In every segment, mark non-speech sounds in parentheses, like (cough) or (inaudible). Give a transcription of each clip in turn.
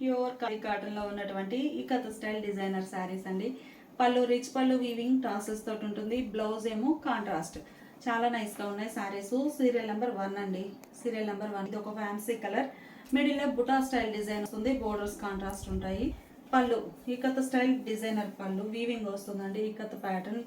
Pure కాటన్లో ఉన్నటువంటి ikat style designer saris అండి. పళ్ళు రిచ్ పళ్ళు వీవింగ్ టాసెస్ తోటి ఉంటుంది. బ్లౌజ్ ఏమో కాంట్రాస్ట్ చాలా నైస్గా గా ఉన్నాయి శారీస్. సీరియల్ నెంబర్ వన్ అండి. Serial number one. ఇది ఒక ఫ్యాన్సీ కలర్. మిడిల్ బుటా స్టైల్ డిజైన్ వస్తుంది. బోర్డర్స్ కాంట్రాస్ట్ ఉంటాయి. పళ్ళు. ఇకత్ స్టైల్ డిజైనర్ పళ్ళు. వీవింగ్ వస్తుందండి. ఇకత ప్యాటర్న్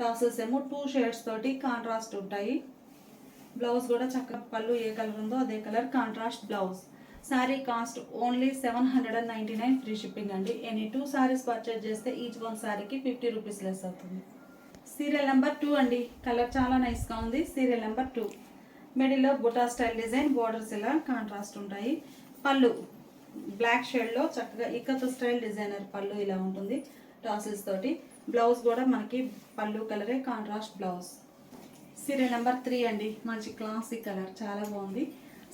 టాసెస్ ఏమో టూ షేడ్స్ తోటి కాంట్రాస్ట్ ఉంటాయి. బ్లౌజ్ కూడా చక్కగా పళ్ళు ఏ కలర్ ఉందో అదే colour. Contrast blouse sari cost only seven hundred and ninety nine free shipping అండి. ఎనీ టూ శారీస్ పర్చేజ్ చేస్తే ఈచ్ వన్ శారీకి ఫిఫ్టీ రూపీస్ లెస్ అవుతుంది. సీరియల్ నెంబర్ టూ అండి. కలర్ చాలా నైస్గా ఉంది. సీరియల్ నెంబర్ టూ మిడిల్లో బుటా స్టైల్ డిజైన్ బోర్డర్స్ ఇలా కాంట్రాస్ట్ ఉంటాయి. పళ్ళు. బ్లాక్ షేడ్లో చక్కగా ఇక్కత స్టైల్ డిజైనర్ పళ్ళు ఇలా ఉంటుంది. టాసిల్స్ తోటి. బ్లౌజ్ కూడా మనకి పళ్ళు కలరే contrast blouse serial number three అండి. మంచి క్లాసిక్ కలర్ చాలా బాగుంది.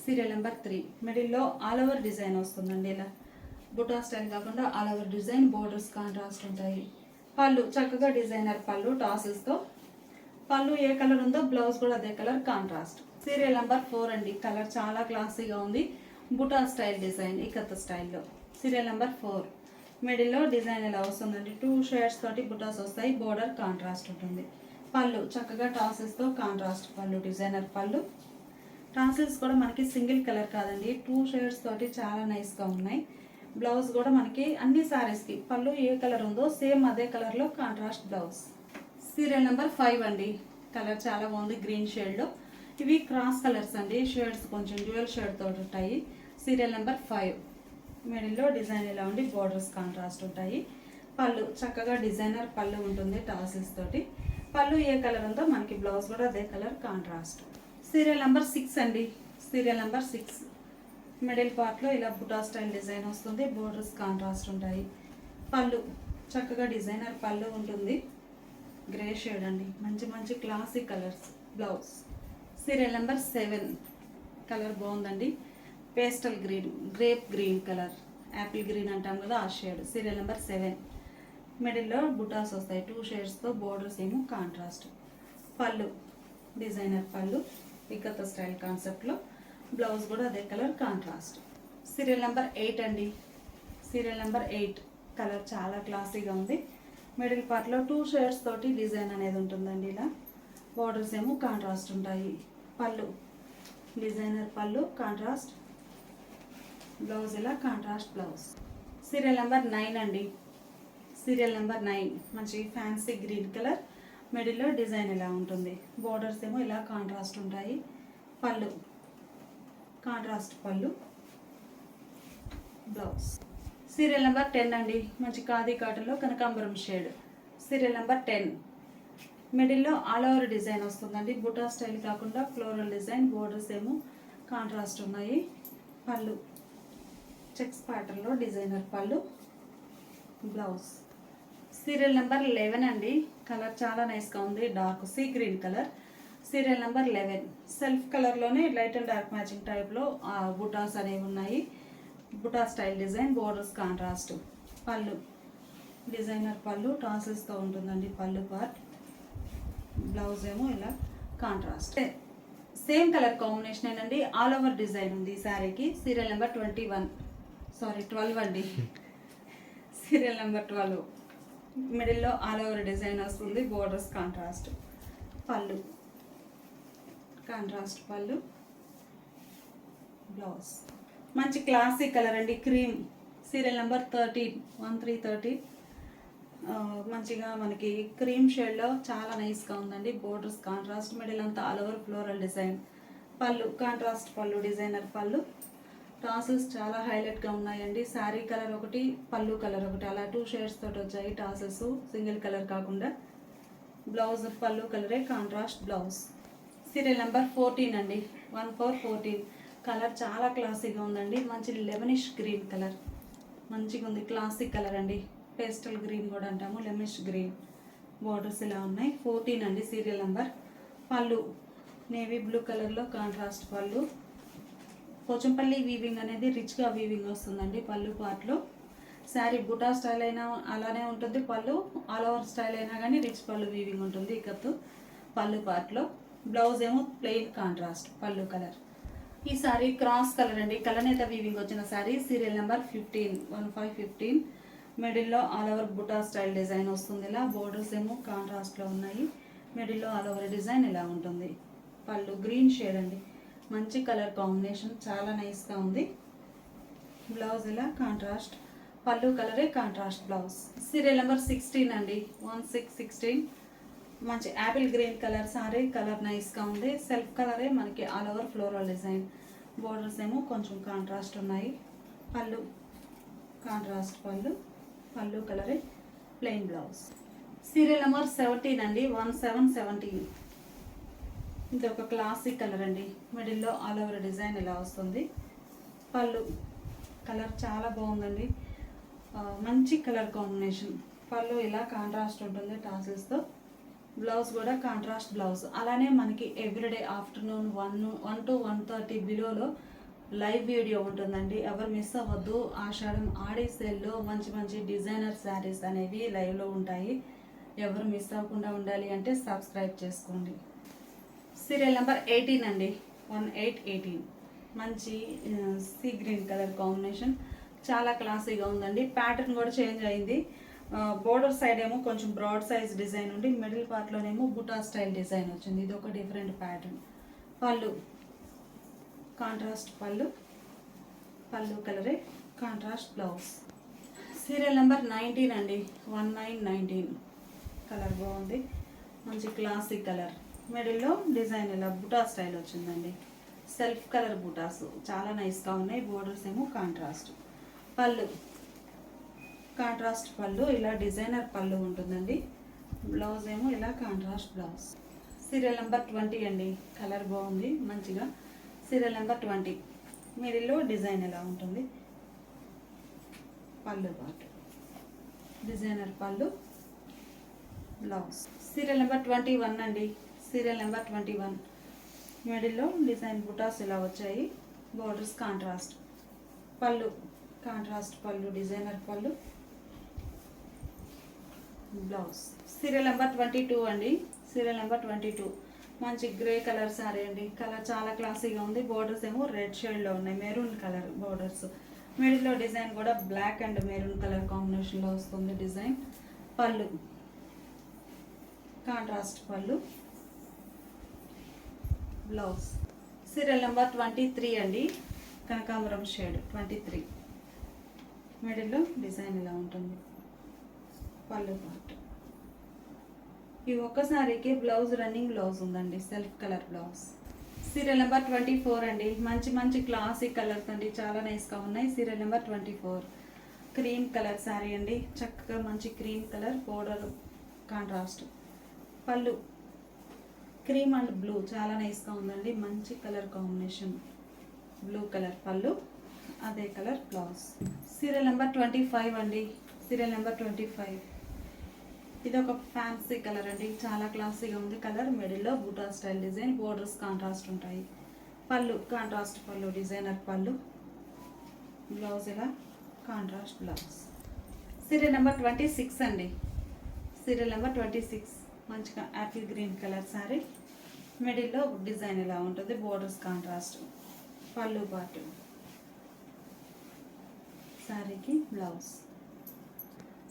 Serial number three. మిడిల్లో ఆల్ ఓవర్ డిజైన్ వస్తుందండి ఇలా. బుటా స్టైల్ కాకుండా all over design borders contrast ఉంటాయి. పళ్ళు చక్కగా డిజైనర్ పళ్ళు టాసెస్తో పళ్ళు ఏ కలర్ ఉందో బ్లౌజ్ కూడా అదే colour contrast. Serial number four అండి. కలర్ చాలా క్లాసీగా ఉంది. బుటా స్టైల్ డిజైన్ ఇకత్ స్టైల్లో. Serial number four. మిడిల్లో డిజైన్ ఇలా వస్తుందండి? టూ షేడ్స్ తోటి బుటాస్ వస్తాయి. బోర్డర్ కాంట్రాస్ట్ ఉంటుంది. పళ్ళు చక్కగా టాసెస్తో కాంట్రాస్ట్ పళ్ళు డిజైనర్ పళ్ళు. టాసిల్స్ కూడా మనకి సింగిల్ కలర్ కాదండి. టూ షేడ్స్ తోటి చాలా నైస్గా ఉన్నాయి. బ్లౌజ్ కూడా మనకి అన్ని సారీస్కి పళ్ళు ఏ కలర్ ఉందో సేమ్ అదే కలర్లో contrast blouse serial number five అండి. కలర్ చాలా బాగుంది. గ్రీన్ షేడ్లో ఇవి క్రాస్ కలర్స్ అండి. షేడ్స్ కొంచెం డ్యూయల్ షేడ్ తోటి ఉంటాయి. సీరియల్ నెంబర్ ఫైవ్ మిడిల్లో డిజైన్ ఇలా ఉండి బోర్డర్స్ కాంట్రాస్ట్ ఉంటాయి. పళ్ళు చక్కగా డిజైనర్ పళ్ళు ఉంటుంది టాసిల్స్ తోటి. పళ్ళు ఏ కలర్ ఉందో మనకి బ్లౌజ్ కూడా అదే colour contrast serial number six అండి. Serial number six. మిడిల్ పార్ట్లో ఇలా బుటా స్టైల్ డిజైన్ వస్తుంది. బోర్డర్స్ కాంట్రాస్ట్ ఉంటాయి. పళ్ళు. చక్కగా డిజైనర్ పళ్ళు ఉంటుంది. గ్రే షేడ్ అండి. మంచి మంచి classic colours. Blouse. Serial number seven. Colour బాగుందండి. Pastel green. Grape green colour. Apple green అంటాం కదా ఆ షేడ్. Serial number seven. మిడిల్లో బుటాస్ వస్తాయి. టూ షేడ్స్తో బోర్డర్స్ ఏమో కాంట్రాస్ట్. పళ్ళు. డిజైనర్ పళ్ళు. ఇకత స్టైల్ కాన్సెప్ట్లో బ్లౌజ్ కూడా అదే colour contrast serial number eight అండి. సీరియల్ నెంబర్ ఎయిట్ కలర్ చాలా క్లాసీగా ఉంది. మిడిల్ పార్ట్లో టూ షేడ్స్ తోటి డిజైన్ అనేది ఉంటుందండి ఇలా. బోర్డర్స్ ఏమో కాంట్రాస్ట్ ఉంటాయి. పళ్ళు. డిజైనర్ పళ్ళు కాంట్రాస్ట్ బ్లౌజ్ ఇలా contrast blouse serial number nine అండి. సీరియల్ నెంబర్ నైన్ మంచి ఫ్యాన్సీ గ్రీన్ కలర్ మిడిల్లో డిజైన్ ఇలా ఉంటుంది? బోర్డర్స్ ఏమో ఇలా కాంట్రాస్ట్ ఉంటాయి. పళ్ళు. కాంట్రాస్ట్ పళ్ళు. బ్లౌజ్. సీరియల్ నెంబర్ టెన్ అండి. మంచి ఖాదీ కాటన్లో కనకాంబరం షేడ్. Serial number ten. మిడిల్లో ఆల్ ఓవర్ డిజైన్ వస్తుందండి. బుటా స్టైల్ కాకుండా ఫ్లోరల్ డిజైన్ బోర్డర్స్ ఏమో కాంట్రాస్ట్ ఉన్నాయి. పళ్ళు. చెక్స్ ప్యాటర్న్లో డిజైనర్ పళ్ళు. బ్లౌజ్. సీరియల్ నెంబర్ లెవెన్ అండి. కలర్ చాలా నైస్గా ఉంది. Dark sea green colour. Serial number eleven. Self కలర్లోనే లైట్ అండ్ డార్క్ మ్యాచింగ్ టైప్లో బుటాస్ అనేవి ఉన్నాయి. బుటా స్టైల్ డిజైన్ బోర్డర్స్ కాంట్రాస్ట్. పళ్ళు. డిజైనర్ పళ్ళు టాసెస్తో ఉంటుందండి పళ్ళు పార్ట్. బ్లౌజ్ ఏమో ఇలా కాంట్రాస్ట్. సేమ్ కలర్ కాంబినేషన్ ఏనండి ఆల్ ఓవర్ డిజైన్ ఉంది ఈ శారీకి. Serial number twenty one. Sorry twelve అండి. (laughs) Serial number twelve. మిడిల్లో ఆల్ ఓవర్ డిజైన్ వస్తుంది బోర్డర్స్ కాంట్రాస్ట్ పళ్ళు. కాంట్రాస్ట్ పళ్ళు బ్లౌజ్. మంచి క్లాసిక్ కలర్ అండి cream. Serial number thirteen one three thirteen మంచిగా మనకి క్రీమ్ షేడ్లో చాలా నైస్గా ఉందండి బోర్డర్స్ కాంట్రాస్ట్ మిడిల్ అంతా ఆల్ ఓవర్ ఫ్లోరల్ డిజైన్. పళ్ళు కాంట్రాస్ట్ పళ్ళు డిజైనర్ పళ్ళు. టాసెస్ చాలా హైలైట్గా ఉన్నాయండి. శారీ కలర్ ఒకటి పళ్ళు కలర్ ఒకటి. అలా టూ షేడ్స్ తోటి వచ్చాయి టాసెస్. సింగిల్ కలర్ కాకుండా బ్లౌజ్ పళ్ళు కలరే contrast blouse. Serial number fourteen అండి. One four fourteen. కలర్ చాలా క్లాసీగా ఉందండి. మంచి లెమనిష్ గ్రీన్ కలర్. మంచిగా ఉంది. క్లాసిక్ కలర్ అండి. పేస్టల్ గ్రీన్ కూడా అంటాము. Lemonish green. బోర్డర్స్ ఇలా ఉన్నాయి. ఫోర్టీన్ అండి సీరియల్ నెంబర్. పళ్ళు. నేవీ బ్లూ కలర్లో కాంట్రాస్ట్ పళ్ళు. పోచంపల్లి వీవింగ్ అనేది రిచ్గా వీవింగ్ వస్తుందండి పళ్ళు పార్ట్లో శారీ బుటా స్టైల్ అయినా అలానే ఉంటుంది పళ్ళు ఆల్ ఓవర్ స్టైల్ అయినా కానీ రిచ్ పళ్ళు వీవింగ్ ఉంటుంది ఇకత్తు పళ్ళు పార్ట్లో బ్లౌజ్ ఏమో ప్లెయిన్ కాంట్రాస్ట్ పళ్ళు కలర్ ఈ సారీ క్రాస్ కలర్ అండి. కలనేత వీవింగ్ వచ్చిన sari serial number fifteen one five fifteen మిడిల్లో ఆల్ ఓవర్ బుటా స్టైల్ డిజైన్ వస్తుంది ఇలా. బోర్డర్స్ ఏమో కాంట్రాస్ట్లో ఉన్నాయి. మిడిల్లో ఆల్ ఓవర్ డిజైన్ ఇలా ఉంటుంది. పళ్ళు గ్రీన్ షేడ్ అండి. మంచి కలర్ కాంబినేషన్ చాలా నైస్గా ఉంది. బ్లౌజ్ ఇలా కాంట్రాస్ట్ పళ్ళు కలరే contrast blouse serial number sixteen అండి. వన్ సిక్స్ సిక్స్టీన్ మంచి apple green colour sari colour నైస్గా ఉంది. సెల్ఫ్ కలరే మనకి all over floral design borders ఏమో కొంచెం కాంట్రాస్ట్ ఉన్నాయి. పళ్ళు కాంట్రాస్ట్ పళ్ళు. పళ్ళు కలరే plain blouse serial number seventeen అండి. వన్ సెవెన్ సెవెంటీన్ ఇది ఒక క్లాసిక్ కలర్ అండి. మిడిల్లో ఆల్ ఓవర్ డిజైన్ ఇలా వస్తుంది. పళ్ళు కలర్ చాలా బాగుందండి. మంచి కలర్ కాంబినేషన్ పళ్ళు ఇలా కాంట్రాస్ట్ ఉంటుంది టాసిల్స్తో బ్లౌజ్ కూడా కాంట్రాస్ట్ బ్లౌజ్ అలానే మనకి everyday afternoon one one to one thirty బిలోలో live video ఉంటుందండి. ఎవరు మిస్ అవ్వద్దు. ఆషాఢం ఆడే సేల్లో మంచి మంచి డిజైనర్ శారీస్ అనేవి లైవ్లో ఉంటాయి. ఎవరు మిస్ అవ్వకుండా ఉండాలి అంటే సబ్స్క్రైబ్ చేసుకోండి. సీరియల్ నెంబర్ ఎయిటీన్ అండి. One eight eighteen. మంచి సీ గ్రీన్ కలర్ కాంబినేషన్. చాలా క్లాసీగా ఉందండి. ప్యాటర్న్ కూడా చేంజ్ అయింది. బోర్డర్ సైడ్ ఏమో కొంచెం బ్రాడ్ సైజ్ డిజైన్ ఉండి మిడిల్ పార్ట్లోనేమో బుటా స్టైల్ డిజైన్ వచ్చింది. ఇది ఒక డిఫరెంట్ ప్యాటర్న్. పళ్ళు. కాంట్రాస్ట్ పళ్ళు. పళ్ళు కలరే. Contrast blouse. Serial number nineteen అండి. One nine nineteen. కలర్ బాగుంది. మంచి క్లాసిక్ కలర్. మిడిల్లో డిజైన్ ఇలా బుటా స్టైల్ వచ్చిందండి. సెల్ఫ్ కలర్ బుటాస్ చాలా నైస్గా ఉన్నాయి. బోర్డర్స్ ఏమో కాంట్రాస్ట్ పళ్ళు. కాంట్రాస్ట్ పళ్ళు ఇలా డిజైనర్ పళ్ళు ఉంటుందండి. బ్లౌజ్ ఏమో ఇలా contrast blouse. Serial number twenty అండి. కలర్ బాగుంది మంచిగా. Serial number twenty. మిడిల్లో డిజైన్ ఎలా ఉంటుంది? పళ్ళు పాటు. డిజైనర్ పళ్ళు blouse. Serial number twenty one అండి. Serial number twenty one. మిడిల్లో డిజైన్ బుటాస్ ఇలా వచ్చాయి. Borders contrast. పళ్ళు. కాంట్రాస్ట్ పళ్ళు డిజైనర్ పళ్ళు. Blouse. Serial number twenty two అండి. Serial number twenty two. మంచి గ్రే కలర్ సారీ అండి. కలర్ చాలా క్లాసీగా ఉంది. బోర్డర్స్ ఏమో రెడ్ షేడ్లో ఉన్నాయి. Maroon colour borders. మిడిల్లో డిజైన్ కూడా బ్లాక్ అండ్ మెరూన్ కలర్ కాంబినేషన్లో వస్తుంది డిజైన్. పళ్ళు. కాంట్రాస్ట్ పళ్ళు. Blouse. Serial number twenty three అండి. కనకాంబరం షేడ్ ట్వంటీ త్రీ. మిడిల్లో డిజైన్ ఇలా ఉంటుంది. పళ్ళు పార్ట్ ఈ ఒక్కసారికి బ్లౌజ్ రన్నింగ్ బ్లౌజ్ ఉందండి. Self colour blouse. Serial number twenty four అండి. మంచి మంచి క్లాసిక్ కలర్స్ అండి. చాలా నైస్గా ఉన్నాయి. Serial number twenty four. Cream colour sari అండి. చక్కగా మంచి క్రీమ్ కలర్ బోర్డర్ కాంట్రాస్ట్. పళ్ళు క్రీమ్ అండ్ బ్లూ చాలా నైస్గా ఉందండి. మంచి కలర్ కాంబినేషన్. బ్లూ కలర్ పళ్ళు అదే colour blouse. Serial number twenty five అండి. Serial number twenty five. ఇది ఒక ఫ్యాన్సీ కలర్ అండి. చాలా క్లాసీగా ఉంది కలర్. మిడిల్లో బూటా స్టైల్ డిజైన్ బోర్డర్స్ కాంట్రాస్ట్ ఉంటాయి. పళ్ళు కాంట్రాస్ట్ పళ్ళు డిజైనర్ పళ్ళు. బ్లౌజ్ ఇలా contrast blouse. Serial number twenty six అండి. Serial number twenty six. మంచిగా యాపిల్ గ్రీన్ కలర్ శారీ మిడిల్లో డిజైన్ ఇలా ఉంటుంది బోర్డర్స్ కాంట్రాస్ట్ పళ్ళు పాటు. శారీకి blouse.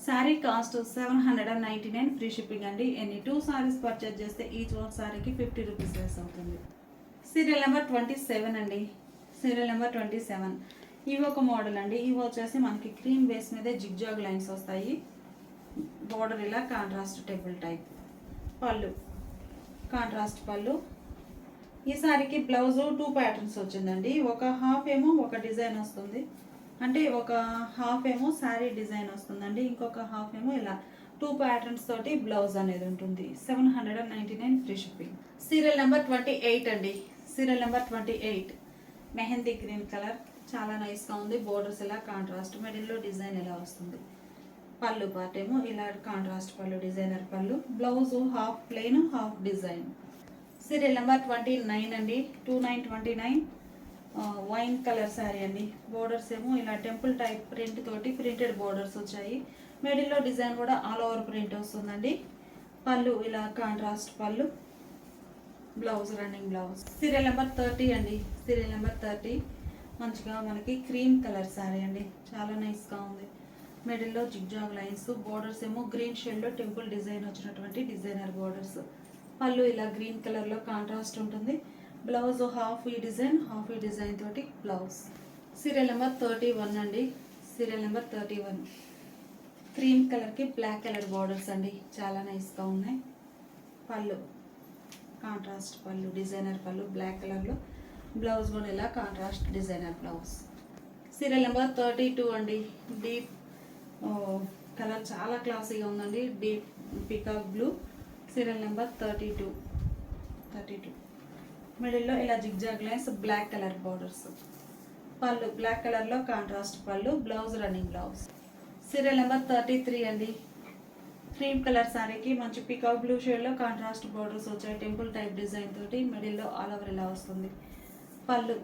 Sari cost seven hundred and ninety nine free shipping అండి. ఎన్ని టూ సారీస్ పర్చేజ్ చేస్తే ఈచ్ వన్ శారీకి ఫిఫ్టీ రూపీస్ లెస్ అవుతుంది. సీరియల్ నెంబర్ ట్వంటీ సెవెన్ అండి. Serial number twenty seven. ఇవి ఒక మోడల్ అండి. ఇవి వచ్చేసి మనకి క్రీమ్ బేస్ మీదే జిగ్జాగ్ లైన్స్ వస్తాయి. బోర్డర్ ఇలా కాంట్రాస్ట్ టేబుల్ టైప్. పళ్ళు కాంట్రాస్ట్ పళ్ళు. ఈ సారీకి బ్లౌజ్ టూ ప్యాటర్న్స్ వచ్చిందండి. ఒక హాఫ్ ఏమో ఒక డిజైన్ వస్తుంది. అంటే ఒక హాఫ్ ఏమో శారీ డిజైన్ వస్తుందండి. ఇంకొక హాఫ్ ఏమో ఇలా టూ ప్యాటర్న్స్ తోటి బ్లౌజ్ అనేది ఉంటుంది. Seven hundred and ninety nine free shipping serial number twenty eight అండి. Serial number twenty eight. Mehndi green colour. చాలా నైస్గా ఉంది. బోర్డర్స్ ఇలా కాంట్రాస్ట్ మిడిల్లో డిజైన్ ఇలా వస్తుంది. పళ్ళు పార్ట్ ఏమో ఇలా కాంట్రాస్ట్ పళ్ళు డిజైనర్ పళ్ళు. Blouse half plain half design serial number twenty nine అండి. Two nine twenty nine wine colour sari అండి. బోర్డర్స్ ఏమో ఇలా టెంపుల్ టైప్ ప్రింట్ తోటి ప్రింటెడ్ బోర్డర్స్ వచ్చాయి. మిడిల్లో డిజైన్ కూడా ఆల్ ఓవర్ ప్రింట్ వస్తుందండి. పళ్ళు ఇలా కాంట్రాస్ట్ పళ్ళు. Blouse running blouse serial number thirty అండి. సీరియల్ నెంబర్ థర్టీ మంచిగా మనకి క్రీమ్ కలర్ శారీ అండి. చాలా నైస్గా ఉంది. మిడిల్లో జిగ్జాగ్ లైన్స్ బోర్డర్స్ ఏమో గ్రీన్ షేడ్లో టెంపుల్ డిజైన్ వచ్చినటువంటి డిజైనర్ బోర్డర్స్ పళ్ళు ఇలా గ్రీన్ కలర్లో కాంట్రాస్ట్ ఉంటుంది. బ్లౌజ్ హాఫ్ ఈ డిజైన్ హాఫ్ ఈ డిజైన్ తోటి blouse serial number thirty one అండి. Serial number thirty one cream కలర్కి బ్లాక్ కలర్ బార్డర్స్ అండి. చాలా నైస్గా ఉన్నాయి. పళ్ళు కాంట్రాస్ట్ పళ్ళు డిజైనర్ పళ్ళు బ్లాక్ కలర్లో బ్లౌజ్ కూడా ఇలా contrast designer blouse serial number thirty two అండి. డీప్ కలర్ చాలా క్లాసీగా ఉందండి. Deep peacock blue. Serial number thirty two. Thirty two. మిడిల్లో ఇలా zigzag lines black colour borders. పళ్ళు బ్లాక్ కలర్లో కాంట్రాస్ట్ పళ్ళు blouse running blouse. Serial number thirty three అండి. క్రీమ్ కలర్ శారీకి మంచి పికాక్ బ్లూ షేడ్లో కాంట్రాస్ట్ బార్డర్స్ వచ్చాయి. టెంపుల్ టైప్ డిజైన్ తోటి మిడిల్లో ఆల్ ఓవర్ ఇలా వస్తుంది. పళ్ళు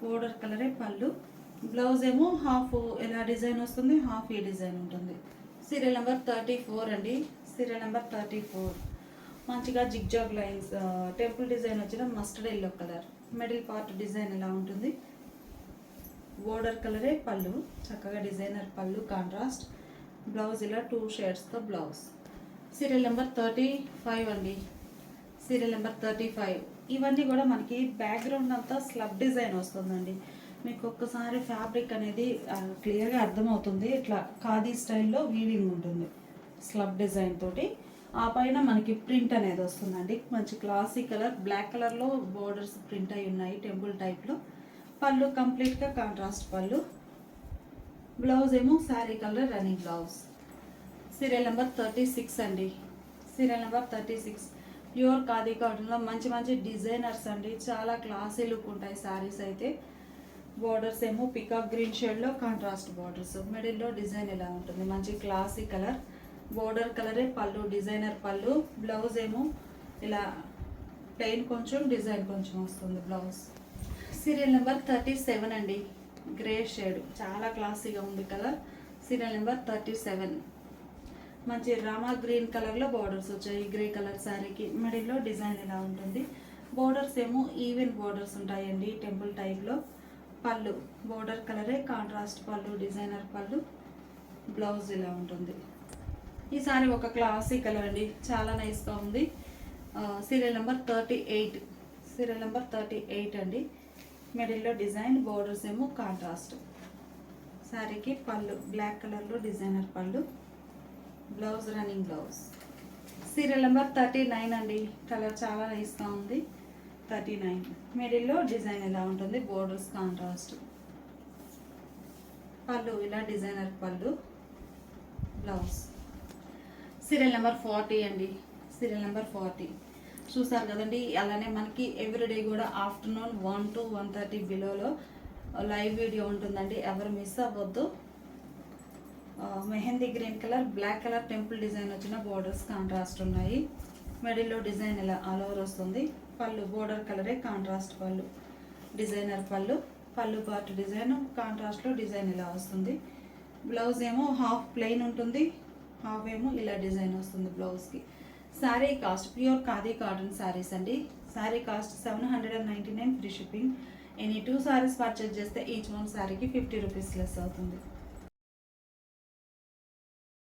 బోర్డర్ కలరే పళ్ళు. బ్లౌజ్ ఏమో హాఫ్ ఎలా డిజైన్ వస్తుంది హాఫ్ ఈ డిజైన్ ఉంటుంది. సీరియల్ నెంబర్ థర్టీ ఫోర్ అండి. Serial number thirty four. మంచిగా జిగ్జాగ్ లైన్స్ టెంపుల్ డిజైన్ వచ్చిన mustard yellow colour. Middle part design ఎలా ఉంటుంది? బోర్డర్ కలరే పళ్ళు చక్కగా డిజైనర్ పళ్ళు కాంట్రాస్ట్. బ్లౌజ్ ఇలా two షేడ్స్తో blouse. Serial number thirty five అండి. Serial number thirty five. ఇవన్నీ కూడా మనకి బ్యాక్గ్రౌండ్ అంతా స్లబ్ డిజైన్ వస్తుందండి. మీకు ఒక్కసారి ఫ్యాబ్రిక్ అనేది క్లియర్గా అర్థమవుతుంది. ఇట్లా ఖాదీ స్టైల్లో వీవింగ్ ఉంటుంది స్లబ్ డిజైన్ తోటి. ఆ పైన మనకి ప్రింట్ అనేది వస్తుందండి. మంచి క్లాసిక్ కలర్ బ్లాక్ కలర్లో బోర్డర్స్ ప్రింట్ అయి ఉన్నాయి టెంపుల్ టైప్లో. పళ్ళు కంప్లీట్గా కాంట్రాస్ట్ పళ్ళు. బ్లౌజ్ ఏమో sari colour running blouse. Serial number thirty six అండి. Serial number thirty six. Pure khadi కాటన్లో మంచి మంచి డిజైనర్స్ అండి. చాలా క్లాసీ లుక్ ఉంటాయి శారీస్ అయితే. బోర్డర్స్ ఏమో పికాక్ గ్రీన్ షేడ్లో కాంట్రాస్ట్ బార్డర్స్ మిడిల్లో డిజైన్ ఇలా ఉంటుంది? మంచి క్లాసీ కలర్ బోర్డర్ కలరే పళ్ళు డిజైనర్ పళ్ళు. బ్లౌజ్ ఏమో ఇలా ప్లెయిన్ కొంచెం డిజైన్ కొంచెం వస్తుంది blouse serial number thirty seven అండి. గ్రే షేడ్ చాలా క్లాసీగా ఉంది colour serial number thirty seven మంచి రామా గ్రీన్ కలర్లో బార్డర్స్ వచ్చాయి. గ్రే కలర్ శారీకి మిడిల్లో డిజైన్ ఇలా ఉంటుంది? బోర్డర్స్ ఏమో ఈవెన్ బోర్డర్స్ ఉంటాయండి టెంపుల్ టైప్లో పళ్ళు బోర్డర్ కలరే కాంట్రాస్ట్ పళ్ళు డిజైనర్ పళ్ళు బ్లౌజ్ ఇలా ఉంటుంది. ఈ ఒక క్లాసిక్ కలర్ అండి చాలా నైస్గా ఉంది. Serial number thirty eight serial number thirty eight అండి. మిడిల్లో డిజైన్ బోర్డర్స్ ఏమో కాంట్రాస్ట్. శారీకి పళ్ళు బ్లాక్ కలర్లో డిజైనర్ పళ్ళు blouse running blouse. Serial number thirty nine అండి కలర్ చాలా నైస్గా ఉంది. Thirty nine. మిడిల్లో డిజైన్ ఎలా ఉంటుంది? బోర్డర్స్ కాంట్రాస్ట్ పళ్ళు ఇలా డిజైనర్ పళ్ళు. బ్లౌజ్. సీరియల్ నెంబర్ ఫార్టీ అండి. Serial number forty. చూసారు కదండి అలానే మనకి ఎవ్రీడే కూడా afternoon one to one thirty బిలోలో live video ఉంటుందండి. ఎవరు మిస్ అవ్వద్దు. Mehndi green colour black colour temple design వచ్చిన బోర్డర్స్ కాంట్రాస్ట్ ఉన్నాయి. మిడిల్లో డిజైన్ ఇలా ఆల్ ఓవర్ వస్తుంది. పళ్ళు బోర్డర్ కలరే కాంట్రాస్ట్ పళ్ళు. డిజైనర్ పళ్ళు పళ్ళు పార్ట్ డిజైన్ కాంట్రాస్ట్లో డిజైన్ ఇలా వస్తుంది. బ్లౌజ్ ఏమో హాఫ్ ప్లెయిన్ ఉంటుంది హాఫ్ ఏమో ఇలా డిజైన్ వస్తుంది బ్లౌజ్కి sari cost pure khadi cotton saris అండి. Sari cost seven hundred and ninety nine free shipping any two saris purchase చేస్తే ఈచ్ వన్ శారీకి ఫిఫ్టీ రూపీస్ లెస్ అవుతుంది.